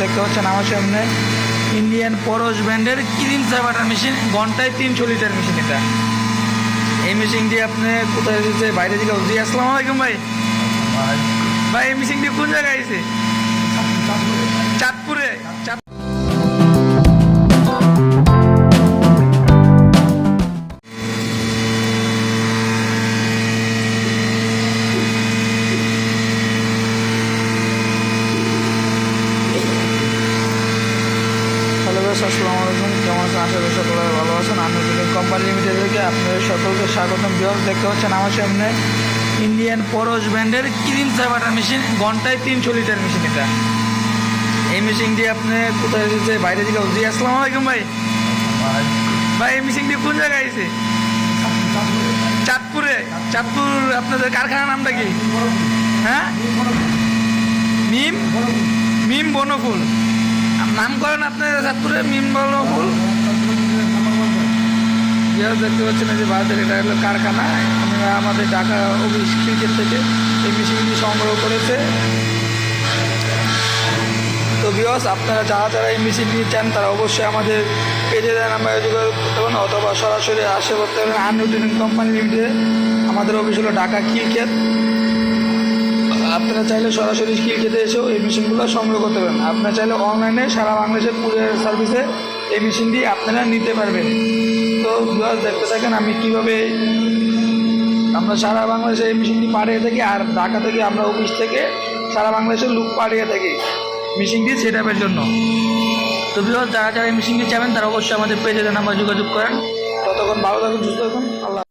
দেখতে পাচ্ছেন আমার সামনে ইন্ডিয়ান পরশ ব্র্যান্ডের ক্রিম চা বাটার মেশিন, ঘন্টায় তিনশো লিটার মেশিন এটা। এই মেশিন দিয়ে আপনি কোথায় এসেছে বাইরে থেকে জি, আসসালামু আলাইকুম ভাই। ভাই, এই মেশিন দিয়ে কোন জায়গায় আছে আসসালামু আলাইকুম কেমন আছেন আশা করি সকলে ভালো আছেন। আমি দুদিন কোম্পানি লিমিটেড থেকে আপনাদের সকলকে স্বাগতম। বিভাগ দেখতে পাচ্ছেন আমার সামনে ইন্ডিয়ান পরশ ব্র্যান্ডের ক্রিম চা বাটার মেশিন ঘন্টায় তিনশো লিটার মেশিন এটা। এই মেশিনটি আপনি কোথায় এসেছে? বাইরে থেকে জি আসসালামু আলাইকুম ভাই। ভাই এই মেশিনটি কোন জায়গায় আছে? চাঁদপুরে। চাঁদপুর আপনাদের কারখানার নামটা কি? হ্যাঁ? মিম? মিম বনফুল। নাম করেন আপনার চাঁদপুরে মিম বনফুল যেহেতু দেখতে পাচ্ছেন যে ভারতের এটা হলো কারখানা। আমরা আমাদের ঢাকা অফিস ক্রিকেট থেকে এই মেশিনটি সংগ্রহ করেছে। তো বিয়স আপনারা যারা যারা এই মেশিনটি চান, তারা অবশ্যই আমাদের পেজে দেন আমরা যোগাযোগ করতে পারেন, অথবা সরাসরি আসে করতে পারেন আনলিমিটেড কোম্পানি লিমিটেড আমাদের অফিস হলো ঢাকা খিলক্ষেত আপনারা চাইলে সরাসরি খিলক্ষেতে এসেও এই মেশিনগুলো সংগ্রহ করতে পারেন। আপনারা চাইলে অনলাইনে সারা বাংলাদেশের কুরিয়ার সার্ভিসে এই মেশিনটি আপনারা নিতে পারবেন। তো দেখতে থাকেন আমি কীভাবে আমরা সারা বাংলাদেশে এই মেশিনটি পাঠিয়ে থাকি আর ঢাকা থেকে আমরা অফিস থেকে সারা বাংলাদেশের লুক পাঠিয়ে থাকি মেশিনটি সেট আপের জন্য। তো যারা যারা এই মেশিনটি চাবেন তারা অবশ্যই আমাদের পেজে নাম্বার যোগাযোগ করেন। ততক্ষণ ভালো থাকুন, সুস্থ থাকুন। আল্লাহ।